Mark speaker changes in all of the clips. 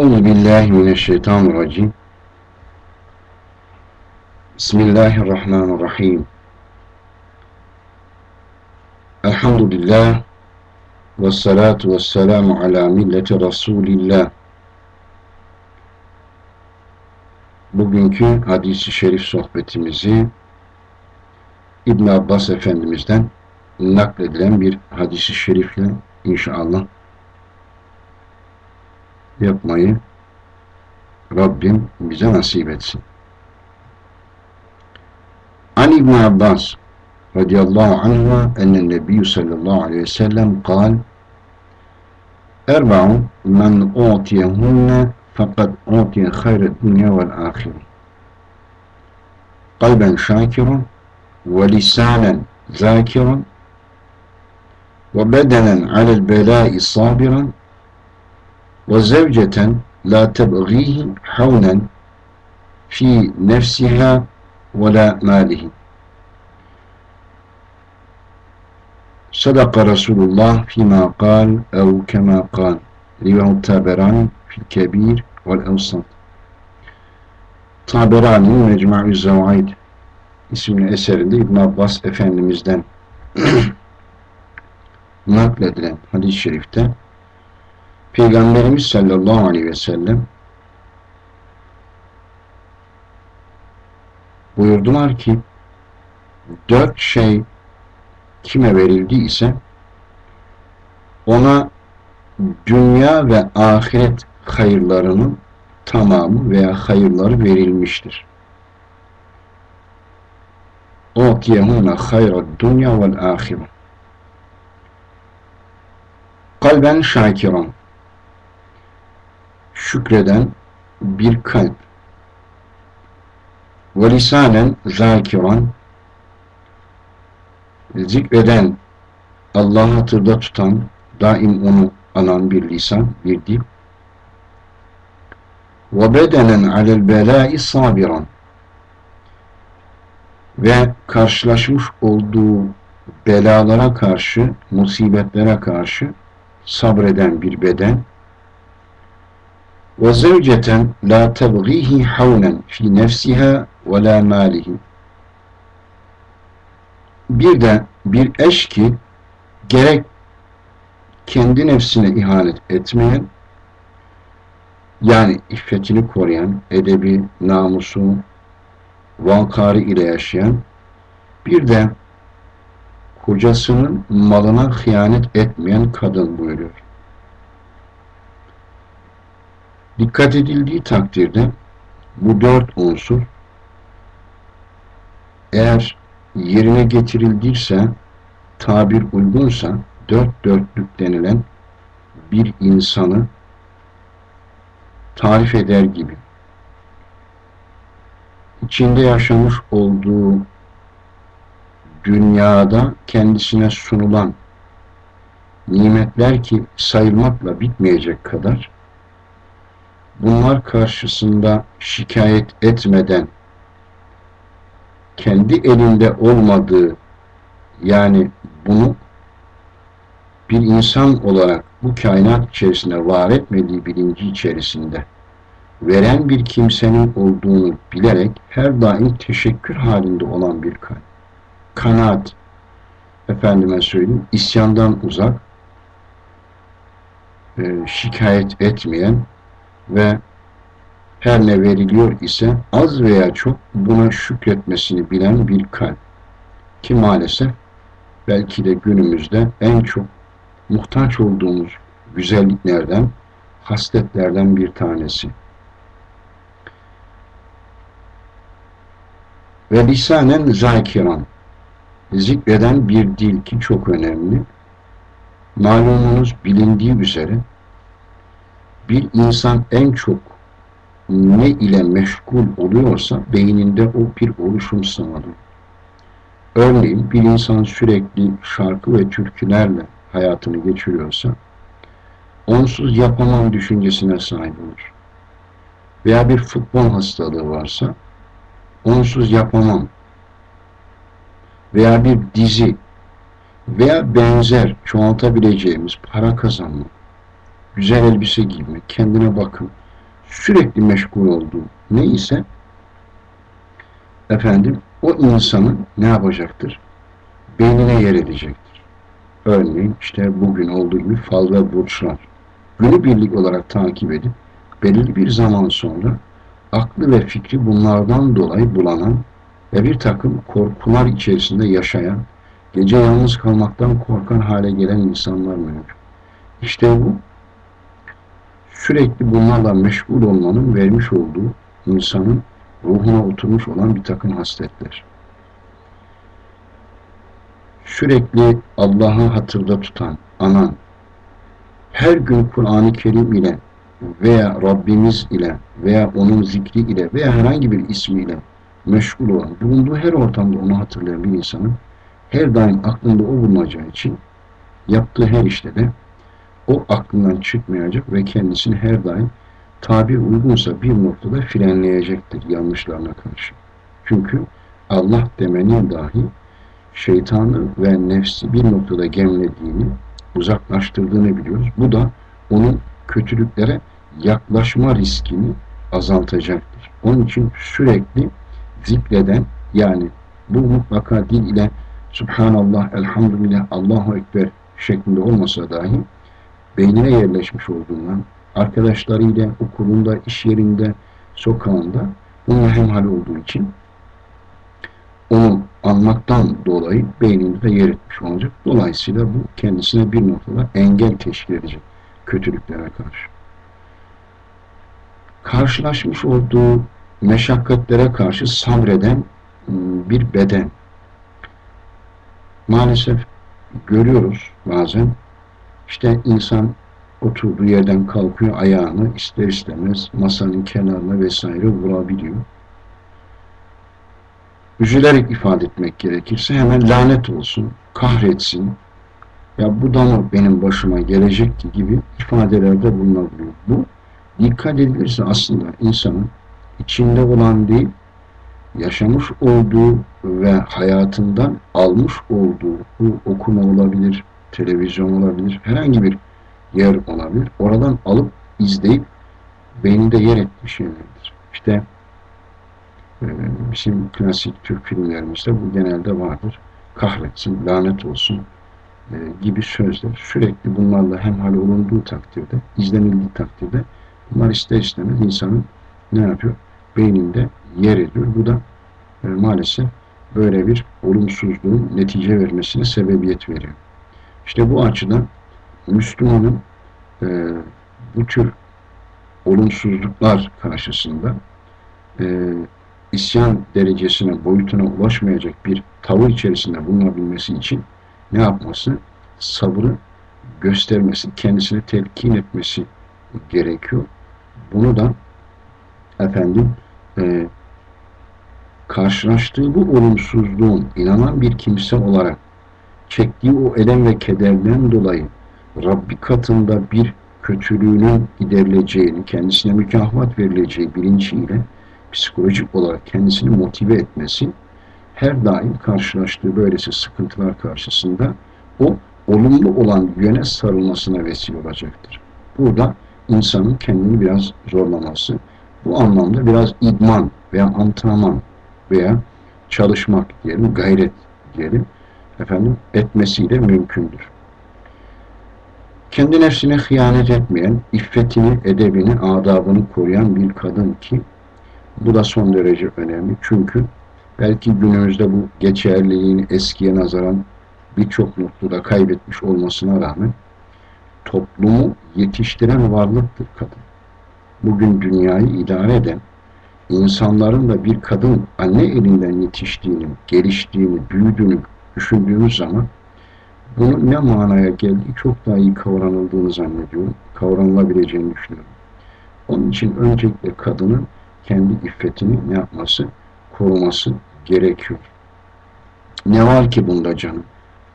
Speaker 1: Euzu billahi mineşşeytanirracim. Bismillahirrahmanirrahim. Elhamdülillah ve salatu ve selamu ala milleti Resulillah. Bugünkü hadisi şerif sohbetimizi İbn Abbas Efendimiz'den nakledilen bir hadisi şerifle inşallah yapmayı Rabbim bize nasip etsin. An İbn Abbas radıyallahu anhuma ennen nebiyyü sallallahu aleyhi ve sellem kal Erba'un men utiyehunne fakat utiye hayret dünya vel ahire. Kalben şakirun ve lisanen zakirun ve bedenen alel belai sabiran Ve zevceten la tebğihi havnen fi nefsiha ve la malihi. Sadaka Resulullah fima kal ev kema kal. Rivahu Taberani fil kebir vel evsat. Taberani'nin Mecmu'u Zevaid isimli eserinde İbn Abbas Efendimiz'den nakledilen hadis-i şerifte Peygamberimiz sallallahu aleyhi ve sellem buyurdular ki dört şey kime verildi ise ona dünya ve ahiret hayırlarının tamamı veya hayırları verilmiştir. Otiyehune hayra dünya vel ahire. Kalben şakiran şükreden bir kalp. Ve lisanen zakiran zikreden Allah'ı hatırda tutan daim onu anan bir lisan bir dil. Ve bedenen alel belai sabiran. Ve karşılaşmış olduğu belalara karşı, musibetlere karşı sabreden bir beden la tebgihi havnen fi nefsiha ve la malihi. Bir de bir eş ki gerek kendi nefsine ihanet etmeyen yani iffetini koruyan, edebi, namusu, vankari ile yaşayan bir de kocasının malına hıyanet etmeyen kadın buyuruyor. Dikkat edildiği takdirde bu dört unsur eğer yerine getirildiyse tabir uygunsa dört dörtlük denilen bir insanı tarif eder gibi. İçinde yaşamış olduğu dünyada kendisine sunulan nimetler ki sayılmakla bitmeyecek kadar bunlar karşısında şikayet etmeden kendi elinde olmadığı yani bunu bir insan olarak bu kainat içerisinde var etmediği bilinci içerisinde veren bir kimsenin olduğunu bilerek her daim teşekkür halinde olan bir kalp. Kanaat, efendime söyleyeyim, isyandan uzak, şikayet etmeyen ve her ne veriliyor ise az veya çok buna şükretmesini bilen bir kalp. Ki maalesef belki de günümüzde en çok muhtaç olduğumuz güzelliklerden, hasletlerden bir tanesi. Ve lisanen zakiran zikreden bir dil ki çok önemli. Malumunuz bilindiği üzere bir insan en çok ne ile meşgul oluyorsa beyninde o bir oluşum sağlıyor. Örneğin bir insan sürekli şarkı ve türkülerle hayatını geçiriyorsa onsuz yapamam düşüncesine sahip olur. Veya bir futbol hastalığı varsa onsuz yapamam veya bir dizi veya benzer çoğaltabileceğimiz para kazanma, güzel elbise giymek, kendine bakım sürekli meşgul olduğu ne ise efendim o insanın ne yapacaktır? Beynine yer edecektir. Örneğin işte bugün olduğu gibi fal ve burçlar. Günü birlik olarak takip edip belirli bir zaman sonra aklı ve fikri bunlardan dolayı bulanan ve bir takım korkular içerisinde yaşayan, gece yalnız kalmaktan korkan hale gelen insanlar mevcut. İşte bu sürekli bunlarla meşgul olmanın vermiş olduğu insanın ruhuna oturmuş olan bir takım hasletler. Sürekli Allah'ı hatırda tutan, anan, her gün Kur'an-ı Kerim ile veya Rabbimiz ile veya onun zikri ile veya herhangi bir ismiyle meşgul olan, bulunduğu her ortamda onu hatırlayan bir insanın her daim aklında o bulunacağı için yaptığı her işte de o aklından çıkmayacak ve kendisini her daim tabi uygunsa bir noktada frenleyecektir yanlışlarına karşı. Çünkü Allah demenin dahi şeytanı ve nefsi bir noktada gemlediğini, uzaklaştırdığını biliyoruz. Bu da onun kötülüklere yaklaşma riskini azaltacaktır. Onun için sürekli zikreden yani bu mutlaka dil ile Subhanallah, Elhamdülillah, Allahu Ekber şeklinde olmasa dahi beynine yerleşmiş olduğundan arkadaşlarıyla, okulunda, iş yerinde, sokağında bununla hemhal olduğu için onu anmaktan dolayı beyninde de yer etmiş olacak. Dolayısıyla bu kendisine bir noktada engel teşkil edecek kötülüklere karşı. Karşılaşmış olduğu meşakkatlere karşı sabreden ıı, bir beden. Maalesef görüyoruz bazen işte insan oturduğu yerden kalkıyor ayağını ister istemez masanın kenarına vesaire vurabiliyor. Üzülerek ifade etmek gerekirse hemen lanet olsun, kahretsin, ya bu da mı benim başıma gelecek gibi ifadelerde bulunabiliyor. Bu dikkat edilirse aslında insanın içinde olan değil, yaşamış olduğu ve hayatından almış olduğu bu okuma olabilir, televizyon olabilir, herhangi bir yer olabilir. Oradan alıp izleyip beyninde yer etmiş şeylerdir. İşte e, bizim klasik Türk filmlerimizde bu genelde vardır. Kahretsin, lanet olsun e, gibi sözler sürekli bunlarla hemhal olunduğu takdirde, izlenildiği takdirde bunlar ister istemez insanın ne yapıyor? Beyninde yer ediyor. Bu da e, maalesef böyle bir olumsuzluğun netice vermesine sebebiyet veriyor. İşte bu açıdan Müslümanın e, bu tür olumsuzluklar karşısında e, isyan derecesine, boyutuna ulaşmayacak bir tavır içerisinde bulunabilmesi için ne yapması? Sabrı göstermesi, kendisine telkin etmesi gerekiyor. Bunu da efendim e, karşılaştığı bu olumsuzluğun inanan bir kimse olarak çektiği o elem ve kederden dolayı Rabbi katında bir kötülüğünün giderileceğini, kendisine mükafat verileceği bilinciyle psikolojik olarak kendisini motive etmesi her daim karşılaştığı böylesi sıkıntılar karşısında o olumlu olan yöne sarılmasına vesile olacaktır. Burada insanın kendini biraz zorlaması, bu anlamda biraz idman veya antrenman veya çalışmak diyelim, gayret diyelim, efendim etmesiyle mümkündür. Kendi nefsine hıyanet etmeyen, iffetini, edebini, adabını koruyan bir kadın ki bu da son derece önemli. Çünkü belki günümüzde bu geçerliliğini eskiye nazaran birçok noktada kaybetmiş olmasına rağmen toplumu yetiştiren varlıktır kadın. Bugün dünyayı idare eden insanların da bir kadın anne elinden yetiştiğini, geliştiğini, büyüdüğünü düşündüğümüz zaman bunun ne manaya geldiği çok daha iyi kavranıldığını zannediyorum. Kavranılabileceğini düşünüyorum. Onun için öncelikle kadının kendi iffetini ne yapması? Koruması gerekiyor. Ne var ki bunda canım?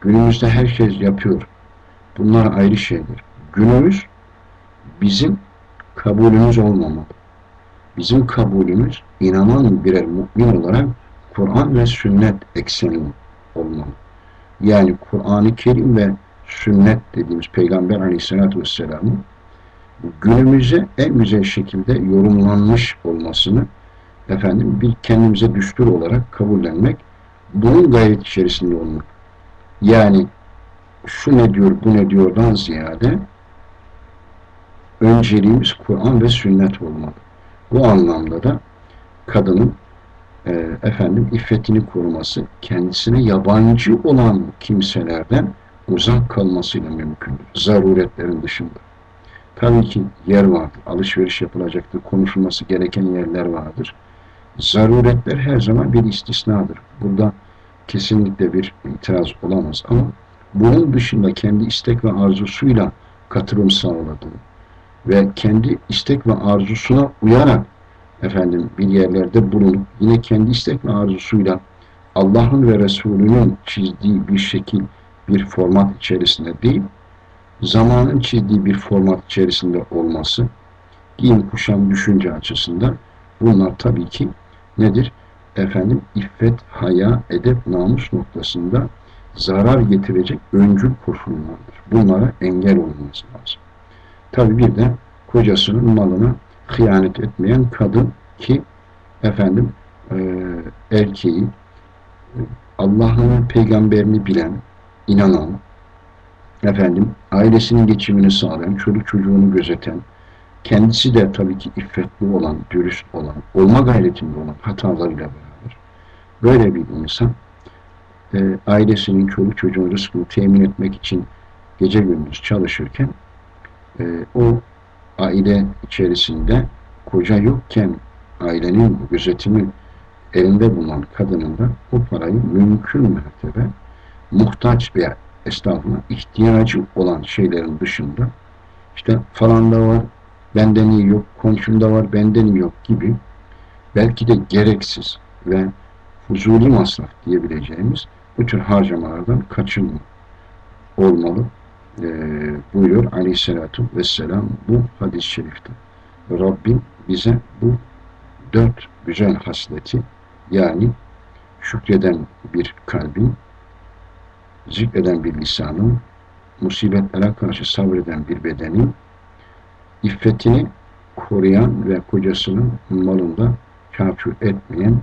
Speaker 1: Günümüzde her şey yapıyor. Bunlar ayrı şeyler. Günümüz bizim kabulümüz olmamalı. Bizim kabulümüz inanan birer mümin olarak Kur'an ve sünnet eksenli olmalı. Yani Kur'an-ı Kerim ve sünnet dediğimiz Peygamber Aleyhisselatü Vesselam'ın günümüze en güzel şekilde yorumlanmış olmasını efendim bir kendimize düstur olarak kabullenmek, bunun gayret içerisinde olmak. Yani şu ne diyor, bu ne diyordan ziyade önceliğimiz Kur'an ve sünnet olmalı. Bu anlamda da kadının e, efendim iffetini koruması, kendisine yabancı olan kimselerden uzak kalmasıyla mümkündür. Zaruretlerin dışında. Tabii ki yer vardır, alışveriş yapılacaktır, konuşulması gereken yerler vardır. Zaruretler her zaman bir istisnadır. Burada kesinlikle bir itiraz olamaz ama bunun dışında kendi istek ve arzusuyla katılım sağladığı ve kendi istek ve arzusuna uyarak efendim bir yerlerde bulunup yine kendi istek ve arzusuyla Allah'ın ve Resulünün çizdiği bir şekil, bir format içerisinde değil, zamanın çizdiği bir format içerisinde olması, giyim kuşam düşünce açısından bunlar tabii ki nedir? Efendim iffet, haya, edep, namus noktasında zarar getirecek öncül koşullardır. Bunlara engel olması lazım. Tabii bir de kocasının malına hıyanet etmeyen kadın ki efendim e, erkeği Allah'ın peygamberini bilen, inanan, efendim ailesinin geçimini sağlayan, çocuk çocuğunu gözeten, kendisi de tabii ki iffetli olan, dürüst olan, olma gayretinde olan hatalarıyla beraber böyle bir insan e, ailesinin, çoluk çocuğun rızkını temin etmek için gece gündüz çalışırken e, o aile içerisinde koca yokken ailenin gözetimi elinde bulunan kadının da o parayı mümkün mertebe muhtaç veya estağfurullah ihtiyacı olan şeylerin dışında işte falan da var, benden iyi yok, komşumda var, benden iyi yok gibi belki de gereksiz ve huzuri masraf diyebileceğimiz bu tür harcamalardan kaçınma olmalı e, buyuruyor aleyhissalatu vesselam bu hadis-i şerifte. Rabbim bize bu dört güzel hasleti yani şükreden bir kalbin, zikreden bir lisanın, musibetlere karşı sabreden bir bedenin, iffetini koruyan ve kocasının malında kafir etmeyen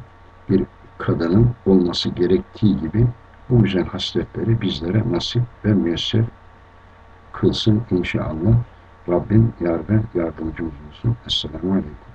Speaker 1: bir kadının olması gerektiği gibi bu güzel hasletleri bizlere nasip ve müyesser kılsın inşallah. Rabbim yar ve yardımcımız olsun. Esselamu Aleyküm.